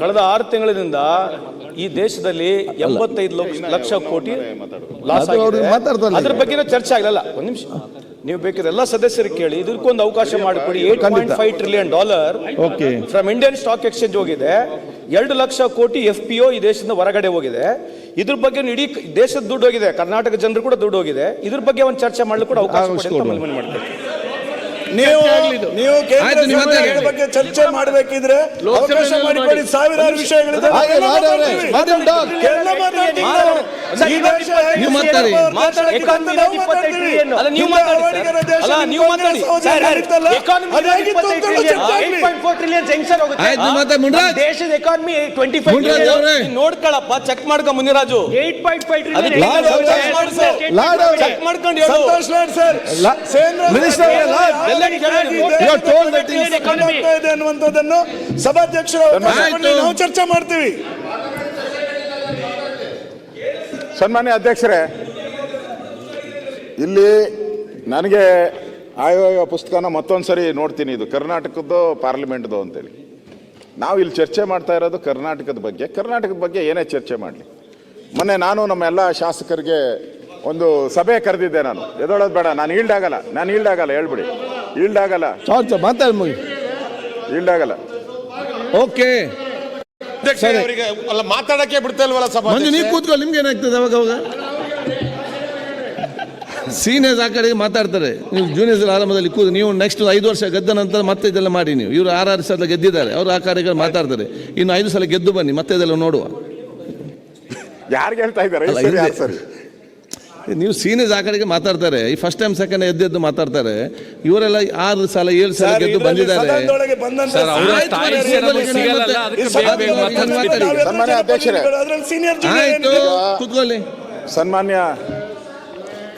ಕಳೆದ ಆರು ತಿಂಗಳಿನಿಂದ ಈ ದೇಶದಲ್ಲಿ ಎಂಬತ್ತೈದು ಲಕ್ಷ ಲಕ್ಷ ಕೋಟಿ ಲಾಸ್ ಅದ್ರ ಬಗ್ಗೆ ಚರ್ಚೆ ಆಗಲಿಲ್ಲ. ಒಂದ್ ನಿಮಿಷ. ನೀವು ಬೇಕಿದ್ರೆ ಎಲ್ಲ ಸದಸ್ಯರಿಗೆ ಕೇಳಿ ಇದಕ್ಕೊಂದು ಅವಕಾಶ ಮಾಡಿಕೊಡಿ. Eight point five trillion dollar okay. From Indian stock exchange ಹೋಗಿದೆ. ಎರಡು ಲಕ್ಷ ಕೋಟಿ ಎಫ್ ಪಿ ಒ ಈ ದೇಶದಿಂದ ಹೊರಗಡೆ ಹೋಗಿದೆ. ಇದ್ರ ಬಗ್ಗೆ ಇಡೀ ದೇಶದ ದುಡ್ಡು ಹೋಗಿದೆ. ಕರ್ನಾಟಕ ಜನರು ಕೂಡ ದುಡ್ಡು ಹೋಗಿದೆ. ಇದ್ರ ಬಗ್ಗೆ ಒಂದು ಚರ್ಚೆ ಮಾಡ್ಲಿಕ್ಕೆ ಕೂಡ ಅವಕಾಶ ಕೊಡಿ ಅಂತ ಮನವಿ ಮಾಡ್ತೀನಿ ನೀವು ನೀವು ಕೇಂದ್ರ. ಸರ್ಕಾರದ ಬಗ್ಗೆ ಚರ್ಚೆ ಮಾಡಬೇಕಿದ್ರೆ ಅವಕಾಶ ಮಾಡಿಕೊಳ್ಳಿ. ಸಾವಿರಾರು ವಿಷಯಗಳಿದೆ ನೀವು ಮಾತಾಡಿ. ಮಾತಾಡಕ್ಕೆ Economy ನಾವು ಇಪ್ಪತ್ತೈದು ಮಾತಾಡ್ತೀವಿ. trillion. ಅಲ್ಲ, ನೀವು ಹಿಂದೆ ಮಾತಾಡಿ, ಅವಾರ್ಡಿಗರ ಸರ್. ದೇಶ ಅಲ್ಲ, ನಿಮ್ಮ ನೀವು ಕಾಂಗ್ರೆಸ್ ಮಾತಾಡಿ. ಸಹೋದರ ಸರ್, ಇತ್ತಲ್ಲ? economy ಅದಾಗಿತ್ತು ಅಂತ ಇಪ್ಪತ್ತೈದು ಚರ್ಚೆ trillion. ಆಗ್ಲಿ. 8.4 trillion ಹೆಂಗ್ ಸರ್ ಹೋಗುತ್ತೆ? ಆಯ್ತು, ಮುನ್ರಾಜ್. ದೇಶದ ಎಕಾನಮಿ ಟ್ವೆಂಟಿ ಫೈವ್ ಮುನ್ರಾಜ್ ಅವ್ರೆ. ನೋಡ್ಕೊಳಪ್ಪ ಚೆಕ್ ಮಾಡ್ಕೊ ಮುನಿರಾಜು ಏಟ್ ಪಾಯಿಂಟ್ ಫೈವ್ ಅದಕ್ಕೆ ಲಾಡ್ ಅವ್ರೆ, ಲಾಡ್ ಅವ್ರೆ. ಚೆಕ್ ಮಾಡ್ಕೊಂಡು ಹೇಳು. ಸಂತೋಷ್ ಲಾಡ್ ಸರ್ ಲಾ- ಸೇಂದ್ರ Minister ಅವರೇ, ಲಾಡ್. ಎಲ್ಲ ಕೇಳಿ. You are told that ದೇಶ things- ಇದೆ ಅನ್ನುವಂಥದ್ದನ್ನು ಸಭಾಧ್ಯಕ್ಷರು ಅವಕಾಶ ಆಯ್ತು. ಕೊಡಿ, ನಾವು ಚರ್ಚೆ ಮಾಡ್ತೀವಿ ಸನ್ಮಾನ್ಯ ಅಧ್ಯಕ್ಷರೇ ಇಲ್ಲಿ ನನಗೆ ಆಯೋಗ ಪುಸ್ತಕನ ಮತ್ತೊಂದು ಸರಿ ನೋಡ್ತೀನಿ ಇದು. ಕರ್ನಾಟಕದ್ದು ಪಾರ್ಲಿಮೆಂಟ್ದು ಅಂತೇಳಿ. ನಾವು ಇಲ್ಲಿ ಚರ್ಚೆ ಮಾಡ್ತಾ ಇರೋದು ಕರ್ನಾಟಕದ ಬಗ್ಗೆ. ಕರ್ನಾಟಕದ ಬಗ್ಗೆ ಏನೇ ಚರ್ಚೆ ಮಾಡಲಿ. ಮೊನ್ನೆ ನಾನು ನಮ್ಮ ಎಲ್ಲ ಶಾಸಕರಿಗೆ ಒಂದು ಸಭೆ ಕರೆದಿದ್ದೆ ನಾನು. ಎದೊಳೋದು ಬೇಡ ನಾನು ಈಲ್ಡ್ ಆಗಲ್ಲ ನಾನು ಈಲ್ಡ್ ಆಗಲ್ಲ ಹೇಳ್ಬಿಡಿ. ಈಲ್ಡ್ ಆಗಲ್ಲ. ಮಾತಾಡಿ ಈಲ್ಡ್ ಆಗಲ್ಲ. ಓಕೆ. ಅವರಿಗೆ ಅಲ್ಲ ಮಾತಾಡಕ್ಕೆ ಬಿಡ್ತಾ ಇಲ್ವಲ್ಲ ಸಭಾ ನೀವು ಕೂತ್ಕೊಳ್ಳಿ ನಿಮ್ಗೆ ಏನಾಗ್ತದೆ ಅವಾಗ ಅವಾಗ? ಸೀನಿಯರ್ಸ್ ಆ ಕಡೆಗೆ ಮಾತಾಡ್ತಾರೆ. ನೀವು ಜೂನಿಯರ್ಸ್ ಆರಂಭದಲ್ಲಿ ಕೂತು ನೀವು ನೆಕ್ಸ್ಟ್ ಐದು ವರ್ಷ ಗೆದ್ದ ನಂತರ ಮತ್ತೆ ಇದೆಲ್ಲ ಮಾಡಿ ನೀವು. ಇವರು ಆರು ಸಲ ಗೆದ್ದಿದ್ದಾರೆ. ಅವರು ಆ ಕಾರ್ಯಗಳು ಮಾತಾಡ್ತಾರೆ. ಇನ್ನು ಐದು ಸಲ ಗೆದ್ದು ಬನ್ನಿ ಮತ್ತೆ ಇದೆಲ್ಲ ನೋಡುವ. ಯಾರಿಗೆ ಹೇಳ್ತಾ ಇದ್ದಾರೆ? ಸರಿ, ಸರಿ? ನೀವು ಸೀನಿಯರ್ಸ್ ಆ ಕಡೆಗೆ ಮಾತಾಡ್ತಾರೆ. ಈ ಫಸ್ಟ್ ಟೈಮ್ ಸೆಕೆಂಡ್ ಎದ್ದೆದ್ದು ಮಾತಾಡ್ತಾರೆ. ಇವರೆಲ್ಲ ಆರು ಸಲ ಏಳು ಸಲ ಗೆದ್ದು ಬಂದಿದ್ದಾರೆ. ಸದನದೊಳಗೆ ಬಂದಂತ ಸರ್, ಅವರ ಆಯ್ತು, ಏನಿದೆ? ಸನ್ಮಾನ್ಯ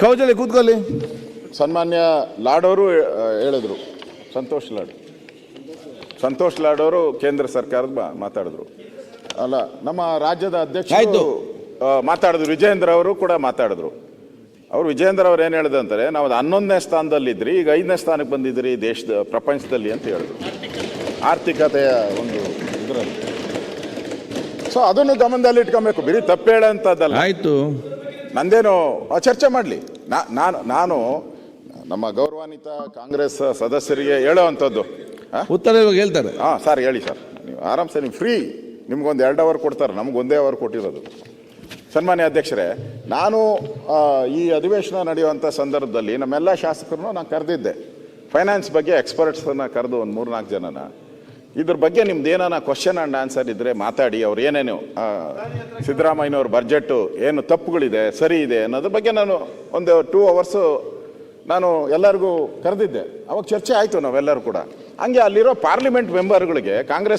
ಕೌಜಲಿ ಕೂತ್ಕೊಳ್ಳಿ. ಸನ್ಮಾನ್ಯ ಲಾಡೋರು ಹೇಳಿದ್ರು. ಸಂತೋಷ್ ಲಾಡ್. ಸಂತೋಷ್ ಲಾಡ್ ಅವರು ಕೇಂದ್ರ ಸರ್ಕಾರದ ಮಾತಾಡಿದ್ರು. ಅಲ್ಲ ನಮ್ಮ ರಾಜ್ಯದ ಅಧ್ಯಕ್ಷ ಮಾತಾಡಿದ್ರು. ವಿಜಯೇಂದ್ರ ಅವರು ಕೂಡ ಮಾತಾಡಿದ್ರು. ಅವರು ವಿಜೇಂದ್ರ ಅವ್ರು ಏನು ಹೇಳಿದ್ರು ಅಂತಾರೆ ನಾವು ಅದು ಹನ್ನೊಂದನೇ ಸ್ಥಾನದಲ್ಲಿದ್ರಿ ಈಗ ಐದನೇ ಸ್ಥಾನಕ್ಕೆ ಬಂದಿದ್ದೀರಿ ದೇಶದ ಪ್ರಪಂಚದಲ್ಲಿ ಅಂತ ಹೇಳಿದ್ರು. ಆರ್ಥಿಕತೆಯ ಒಂದು ಇದರಲ್ಲಿ. ಸೊ ಅದನ್ನು ಗಮನದಲ್ಲಿ ಇಟ್ಕೊಬೇಕು ಬರೀ ತಪ್ಪು ಹೇಳಂತದ್ದಲ್ಲ ಆಯಿತು. ನಂದೇನು ಆ, ಚರ್ಚೆ ಮಾಡಲಿ. ನಾನು ನಾನು ನಮ್ಮ ಗೌರವಾನ್ವಿತ ಕಾಂಗ್ರೆಸ್ ಸದಸ್ಯರಿಗೆ ಹೇಳೋ ಅಂಥದ್ದು ಉತ್ತರ ಇವಾಗ ಹೇಳ್ತಾರೆ. ಹಾಂ ಸರ್ ಹೇಳಿ ಸರ್ ನೀವು ಆರಾಮ್ಸೆ ನೀವು ಫ್ರೀ ನಿಮ್ಗೊಂದು ಎರಡು ಅವರ್ ಕೊಡ್ತಾರೆ ನಮ್ಗೆ ಒಂದೇ ಅವರ್ ಕೊಟ್ಟಿರೋದು. ಸನ್ಮಾನ್ಯ ಅಧ್ಯಕ್ಷರೇ ನಾನು ಈ ಅಧಿವೇಶನ ನಡೆಯುವಂಥ ಸಂದರ್ಭದಲ್ಲಿ ನಮ್ಮೆಲ್ಲ ಶಾಸಕರನ್ನು ನಾನು ಕರೆದಿದ್ದೆ. ಫೈನಾನ್ಸ್ ಬಗ್ಗೆ ಎಕ್ಸ್ಪರ್ಟ್ಸನ್ನು ಕರೆದು ಒಂದು ಮೂರು ನಾಲ್ಕು ಜನನ. ಇದ್ರ ಬಗ್ಗೆ ನಿಮ್ದು ಏನಾನ ಕ್ವಶನ್ ಆ್ಯಂಡ್ ಆನ್ಸರ್ ಇದ್ದರೆ ಮಾತಾಡಿ, ಅವ್ರು ಏನೇನು ಸಿದ್ದರಾಮಯ್ಯನವ್ರ ಬಜೆಟ್ಟು ಏನು ತಪ್ಪುಗಳಿದೆ, ಸರಿ ಇದೆ ಅನ್ನೋದ್ರ ಬಗ್ಗೆ ನಾನು ಒಂದು ಟೂ ಅವರ್ಸು ನಾನು ಎಲ್ಲರಿಗೂ ಕರೆದಿದ್ದೆ. ಅವಾಗ ಚರ್ಚೆ ಆಯಿತು ನಾವೆಲ್ಲರೂ ಕೂಡ. ಹಂಗೆ ಅಲ್ಲಿರೋ ಪಾರ್ಲಿಮೆಂಟ್ ಮೆಂಬರ್ಗಳಿಗೆ ಕಾಂಗ್ರೆಸ್